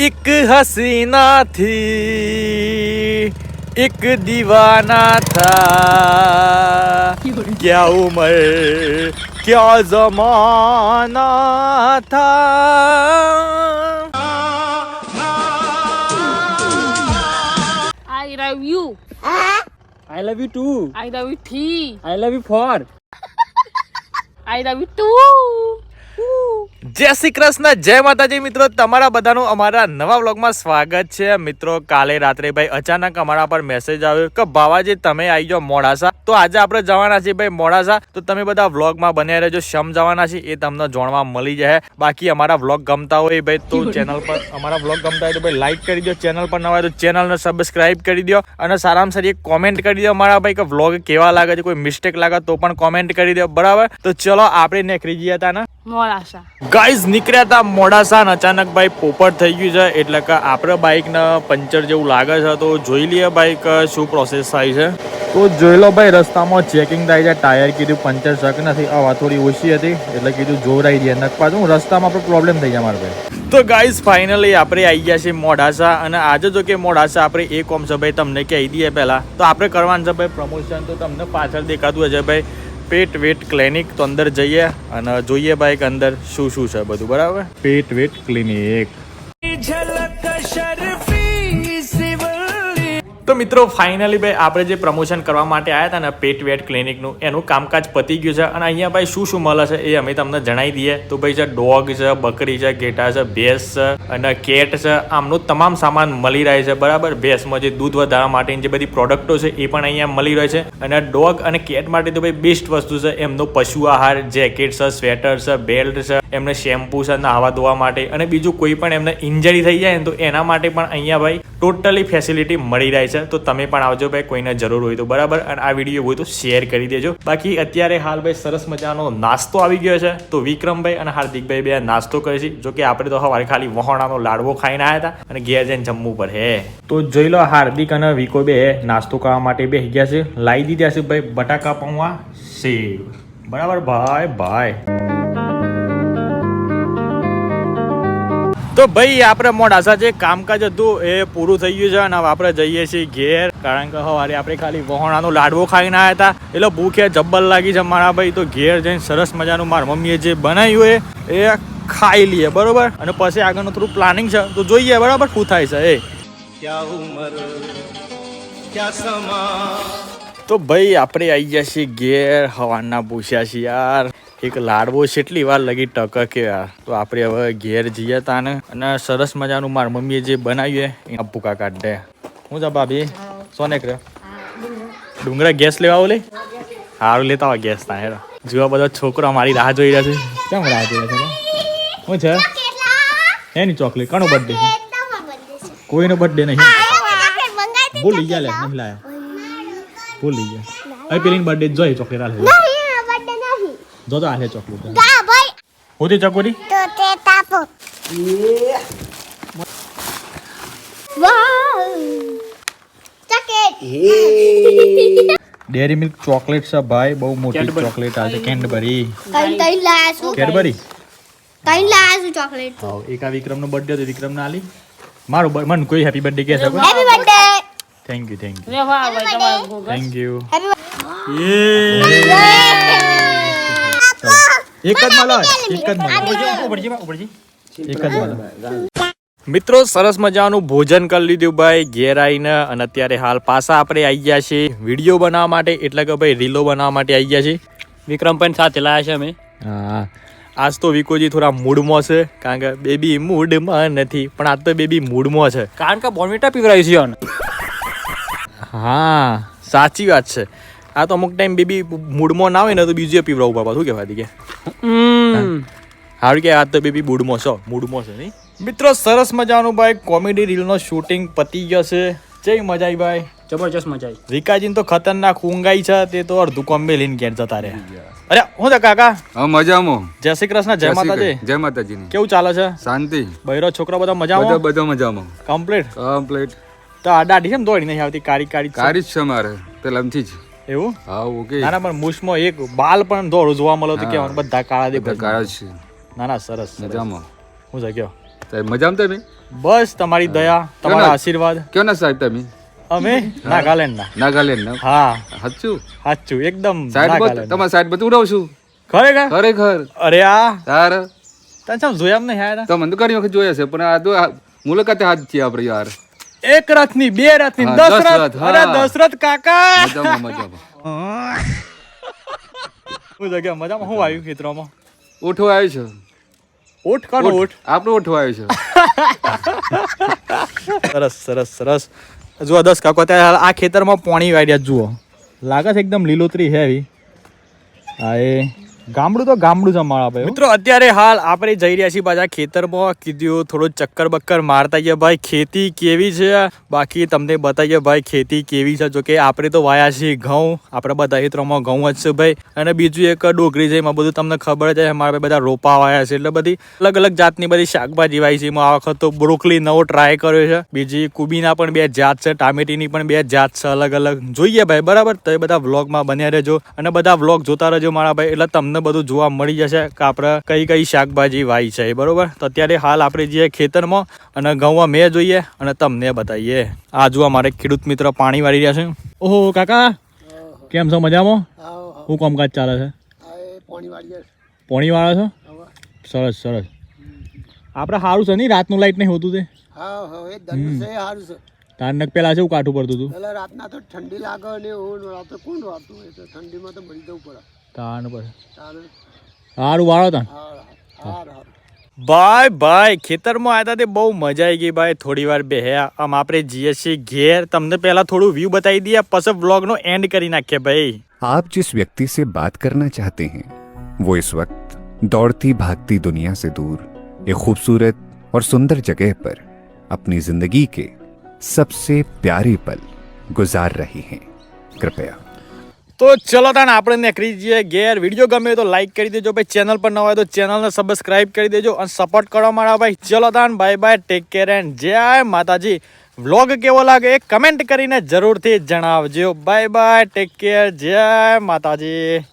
एक हसीना थी एक दीवाना था। क्या उम्र क्या जमाना था। I love you I love you two I love you three I love you four I love you too જય શ્રી કૃષ્ણ જય માતાજી. મિત્રો તમારા બધાનું અમારા નવા વ્લોગમાં સ્વાગત છે. મિત્રો કાલે રાત્રે ભાઈ અચાનક અમારા પર મેસેજ આવ્યો કે બાવાજી તમે આવી જાઓ મોડાસા. તો આજે આપણે જવાના છીએ ભાઈ મોડાસા. તો તમે બધા વ્લોગમાં બન્યા રહેજો. શમ જવાના છે એ તમને જાણવા મળી જાય બાકી અમારા વ્લોગ ગમતા હોય ભાઈ તો ચેનલ પર અમારા વ્લોગ ગમતા હોય તો ભાઈ લાઈક કરી દો. ચેનલ પર નવા તો ચેનલને સબસ્ક્રાઇબ કરી દો. અને સારામાં સારી કોમેન્ટ કરી દો અમારા ભાઈ કે વ્લોગ કેવા લાગે છે? કોઈ મિસ્ટેક લાગે તો પણ કોમેન્ટ કરી દો. બરાબર? તો ચલો આપણે નેકરી જઈએ હતા ને. મોડાસા. ગાઈઝ નીકળ્યા હતા મોડાસા ને અચાનક ભાઈ પોપટ થઈ ગયું છે. એટલે કે આપણે બાઇકને પંચર જેવું લાગે છે. તો જોઈ લઈએ બાઈક શું પ્રોસેસ થાય છે. તો જોઈ લો ભાઈ રસ્તામાં ચેકિંગ થાય છે. ટાયર કીધું પંચર શક નથી. હવા થોડી ઓછી હતી. એટલે કીધું જોરાઈ દઈએ. નકપા પાછું રસ્તામાં પણ પ્રોબ્લેમ થઈ જાય મારે ભાઈ. તો ગાઈઝ ફાઇનલી આપણે આવી ગયા છીએ મોડાસા. અને આજે જો કે મોડાસા આપણે એ કોમ છે ભાઈ તમને કહી દઈએ પહેલાં. તો આપણે કરવાનું છે ભાઈ પ્રમોશન તો તમને પાછળ દેખાતું હશે ભાઈ. પેટ વેટ ક્લિનિક તો અંદર જઈએ અને જોઈએ બાઈક અંદર શું શું છે બધું, બરાબર? Pet vet clinic. તો મિત્રો ફાઇનલી ભાઈ આપણે જે પ્રમોશન કરવા માટે આવ્યા હતા ને પેટ વેટ ક્લિનિકનું એનું કામકાજ પતી ગયું છે. અને અહીંયા ભાઈ શું શું મળે છે એ અમે તમને જણાવી દઈએ. તો ભાઈ છે ડોગ છે, બકરી છે, ઘેટા છે, ભેંસ છે, અને કેટ છે. આમનું તમામ સામાન મળી રહે છે, બરાબર? ભેંસમાં જે દૂધ વધારવા માટેની જે બધી પ્રોડક્ટો છે, એ પણ અહીંયા મળી રહે છે. અને ડોગ અને કેટ માટે તો ભાઈ બેસ્ટ વસ્તુ છે, એમનો પશુ આહાર જેકેટ છે સ્વેટર છે બેલ્ટ છે એમને શેમ્પુ છે, નાહવા ધોવા માટે અને બીજું કોઈ પણ એમને ઇન્જરી થઈ જાય ને તો એના માટે પણ અહીંયા ભાઈ ટોટલી ફેસિલિટી મળી રહે છે. તો તમે પણ આવજો ભાઈ, કોઈને જરૂર હોય તો બરાબર. અને આ વીડિયો હોય તો શેર કરી દેજો. બાકી અત્યારે હાલ ભાઈ સરસ મજાનો નાસ્તો આવી ગયો છે. તો વિક્રમભાઈ અને હાર્દિકભાઈ બે નાસ્તો કરે છે. જો કે આપણે તો સવારે ખાલી વહોણાનો લાડવો ખાઈને આવ્યા હતા અને ઘેર જઈને જમવું પડે. તો જોઈ લો હાર્દિક અને વિકો બે નાસ્તો કરવા માટે બે ગયા છે. લાવી દીધા છે ભાઈ બટાકા પૌવા સેવ. બરાબર? ભાઈ ભાઈ. તો ભાઈ આપણે મોડાસા જે કામકાજ હતું એ પૂરું થઈ ગયું છે અને હવે આપણે જઈએ છીએ ઘેર. કારણ કે સવારે આપણે ખાલી વહોણાનો લાડવો ખાઈને આવ્યા હતા. એટલે ભૂખે જબ્બલ લાગી છે મારા ભાઈ. તો ઘેર જઈને સરસ મજાનું મારા મમ્મીએ જે બનાવ્યું એ એ ખાઈ લઈએ બરોબર? અને પછી આગળનું થોડું પ્લાનિંગ છે. તો જોઈએ બરાબર? શું થાય છે એ. તો ભાઈ આપણે આવી ગયા છીએ ઘેર. હવાના પૂછ્યા છીએ યાર એક લાડવો એટલી વાર લગી ટકકે યાર તો આપણે હવે ઘેર જઈએ તાને. અને સરસ મજાનું મારા મમ્મીએ જે બનાવ્યું એ ભૂકા કાઢ. હું જા ભાભી? સોને કરે. ડુંગરા ગેસ લેવા લે? સારું લેતા હોય ગેસ તા હેરો જોવા બધા છોકરો મારી રાહ જોઈ રહ્યા છે. કેમ રાહ જોઈ રહ્યા છે? શું છે? એની ચોકલેટ, કનો બર્થડે છે? કોઈનો બર્થડે નહીં. ભૂલી ગયા લે, નહીં લાયા. ભૂલી ગયા. હવે પેલી બર્થડે જોઈ, ચોકલેટ આલે જો તો આલે ચોકલેટ હોતી ચકોરી ડેરી મિલ્ક ચોકલેટ છે ભાઈ બહુ મોટી. ચોકલેટ આવે છે કેડબરી ચોકલેટ કેડબરી ચોકલેટ હા એક આ વિક્રમનો બર્થડે હતો વિક્રમને આલી મારો મન કોઈ હેપી બર્થડે કહે છે birthday thank you thank you લે વાહ ભાઈ તમારા થેન્ક યુ હેપી એક જ મળો એક જ મળો એક જ મળો મિત્રો સરસ મજાનું ભોજન કરી લીધું ભાઈ ઘેર આવીને અને અત્યારે હાલ પાછા આપણે આવી ગયા છીએ. વીડિયો બનાવવા માટે એટલે કે ભાઈ રીલો બનાવવા માટે આવી ગયા છીએ. વિક્રમ પણ સાથે લાયા છે અમે. હા. આજ તો વિકોજી થોડા મૂડમાં છે કારણ કે બેબી મૂડમાં નથી પણ આજ તો બેબી મૂડમાં છે. કારણ કે બોર્નવિટા પીવરાયું છે હા સાચી વાત છે. આ તો અમુક ટાઈમ બેબી મૂડમાં ના હોય ને તો બીજું પીવડાવું બાબા શું કહેવાય કે? હારું કે આ તો બેબી મૂડમાં છો. મૂડમાં છે નહીં? મિત્રો સરસ મજાનું ભાઈ કોમેડી રીલનો શૂટિંગ પતી ગયો છે. જય મજા આવી ભાઈ. જબરજસ્ત મજા આવી રીકાજીન તો ખતરનાક ઊંઘાઈ છે તે તો અડધું કોમ્બે લઈને ઘેર જતા રહે અરે હું તો કાકા? હા મજામાં. જય શ્રી કૃષ્ણ જય માતાજી. જય માતાજી કેવું ચાલે છે? શાંતિ. બૈરો છોકરો બધા બધા મજામાં? બધા મજામાં. કમ્પ્લીટ કમ્પ્લીટ તો આ દાઢી છે ને દોડી નહીં આવતી? કારી કારી કારી જ છે મારે. પેલામથી જ. એવું? હા ઓકે ના ના પણ મૂછમાં એક બાલ પણ દોડું જોવા મળે તો કેવા કેવાનું બધા કાળા દેખાય કાળા છે. ના ના સરસ. મજામાં. હું છે કયો? મજામાં તમે? બસ તમારી દયા તમારા આશીર્વાદ. કયો ના સાહેબ તમે? અમે? નાગાલેન્ડના. નાગાલેન્ડ ના હા. સાચું? સાચું એકદમ સાહેબ તમારા સાહેબ બધું ઉડાવ છું ખરેખર? ખરેખર. અરે આ. તાર. તને જોયા નહીં યાર તમે તો ઘણી વખત જોયા છે પણ આ તો મુલાકાતે હાથ છીએ આપણે યાર. એક રથની બે રથની ની દશરથ દશરથ, અરે દશરથ કાકા. હું જગ્યા? મજામાં? હું આવ્યું ખેતરોમાં? ઓઠો આવ્યો છે. ઓઠ કાઢો ઓઠ આપણો ઓઠો આવ્યો છે. સરસ સરસ સરસ. જુઓ દસ કાકો ત્યાં આ ખેતરમાં પોણી વાળ્યા જુઓ. લાગે છે એકદમ લીલોતરી હેવી હા એ ગામડું તો ગામડું જ અમારા ભાઈ મિત્રો, અત્યારે હાલ આપણે જઈ રહ્યા છીએ પાછા ખેતરમાં. કીધું થોડો ચક્કર બક્કર મારતા ગયા ભાઈ, ખેતી કેવી છે? બાકી તમને બતાવીએ, ભાઈ, ખેતી કેવી છે? જો કે આપણે તો વાયા છીએ ઘઉં. આપણે બધા ખેતરોમાં ઘઉં જ છે ભાઈ. અને બીજું એક ડોગરી છે, એમાં બધું તમને ખબર છે અમારા ભાઈ બધા રોપા વાયા છે એટલે બધી અલગ અલગ જાતની બધી શાકભાજી વાય છે. એમાં આ વખત તો બ્રોકલી નવો ટ્રાય કર્યો છે. બીજી કુબીના પણ બે જાત છે, ટામેટીની પણ બે જાત છે અલગ અલગ. જોઈએ ભાઈ, બરાબર? તો એ બધા વ્લોગમાં બન્યા રહેજો. અને બધા વ્લોગ જોતા રહેજો મારા ભાઈ. એટલે તમને બધું જોવા મળી જશે કે આપણે કઈ કઈ શાકભાજી વાય છે બરોબર? તો અત્યારે હાલ આપણે જઈએ ખેતરમાં અને ઘઉંમાં મેં જોઈએ અને તમને બતાવીએ. આ જો અમારે ખેડૂત મિત્ર પાણી વાળી રહ્યા છે. ઓહો કાકા! કેમ છો? મજામાં? શું કામકાજ ચાલે છે? પોણી વાળા છો. સરસ સરસ. આપણે સારું છે નહીં? રાતનું લાઈટ નહીં હોતું તે? હા સારું છે પેલા છે કાઠું પડતું હતું. રાતના તો ઠંડી લાગે ને કોણ વાતું ઠંડીમાં તો મરી જવું પડે. તાન પર તારે સારું વાળો તાન હા હા હા ભાઈ ભાઈ ખેતરમાં આવ્યા હતા તે બહુ મજા આવી ગઈ ભાઈ થોડી વાર બેહ્યા આમ આપણે જઈએ છીએ ઘેર તમને પહેલા થોડું વ્યૂ બતાવી દઈએ પછી વ્લોગનો એન્ડ કરી નાખીએ ભાઈ आप जिस व्यक्ति से बात करना चाहते हैं वो इस वक्त दौड़ती भागती दुनिया से दूर एक खूबसूरत और सुंदर जगह पर अपनी जिंदगी के सबसे प्यारे पल गुजार रहे हैं कृपया તો ચલો તાણ આપણે નીકળી જઈએ ઘેર. વીડિયો ગમે તો લાઈક કરી દેજો ભાઈ. ચેનલ પર ન હોય તો ચેનલને સબસ્ક્રાઈબ કરી દેજો અને સપોર્ટ કરવા મારા ભાઈ. ચલો તાણ bye bye take care and જય માતાજી. વ્લોગ કેવો લાગે એ કમેન્ટ કરીને જરૂરથી જણાવજો. બાય બાય ટેક કેર જય માતાજી.